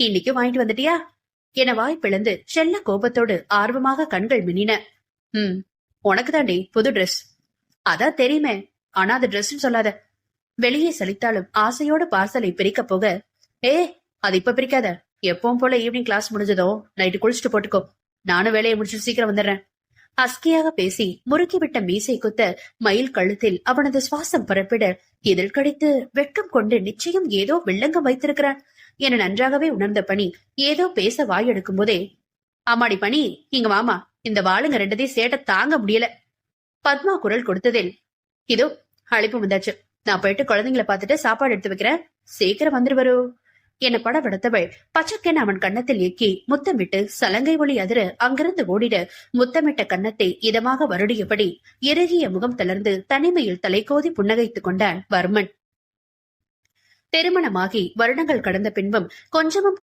இன்னைக்கு வாங்கிட்டு வந்துட்டியா? என வாய் பிளந்து செல்ல கோபத்தோடு ஆர்வமாக கண்கள் மின்னின. ம் உனக்கு தாண்டி புது ட்ரெஸ் அதான் தெரியுமே ஆனா அது ட்ரெஸ்ன்னு சொல்லாத. வெளியே சலித்தாலும் ஆசையோட பார்சலை பிரிக்க போக ஏ அது இப்ப பிரிக்காத. எப்பவும் போல ஈவினிங் கிளாஸ் முடிஞ்சதும் நைட்டு குளிச்சுட்டு போட்டுக்கோ. நானும் வேலையை முடிச்சுட்டு சீக்கிரம் வந்துடுறேன். அஸ்கியாக பேசி முறுக்கிவிட்ட மீசை குத்த மயில் கழுத்தில் அவனது சுவாசம் பரப்பிட இதில் கடித்து வெட்கம் கொண்டு நிச்சயம் ஏதோ வில்லங்கம் வைத்திருக்கிறான் என நன்றாகவே உணர்ந்த பணி ஏதோ பேச வாய் எடுக்கும் போதே ஆமாடி பணி இங்க மாமா இந்த வாளுங்க ரெண்டதையும் சேட்ட தாங்க முடியல. பத்மா குரல் கொடுத்ததில் இதோ அழைப்பு வந்தாச்சு. நான் போயிட்டு குழந்தைங்கள பார்த்துட்டு சாப்பாடு எடுத்து வைக்கிறேன். சீக்கிரம் வந்துருவரு. என படபடுத்தவள் பச்சக்கென அவன் கன்னத்தில் எக்கி முத்தமிட்டு சலங்கை ஒளி அதிர அங்கிருந்து ஓடிட முத்தமிட்ட கன்னத்தை இதமாக வருடியபடி இறுகிய முகம் தளர்ந்து தனிமையில் தலைக்கோதி புன்னகைத்துக் கொண்டான் வர்மன். திருமணமாகி வருடங்கள் கடந்த பின்பும் கொஞ்சமும்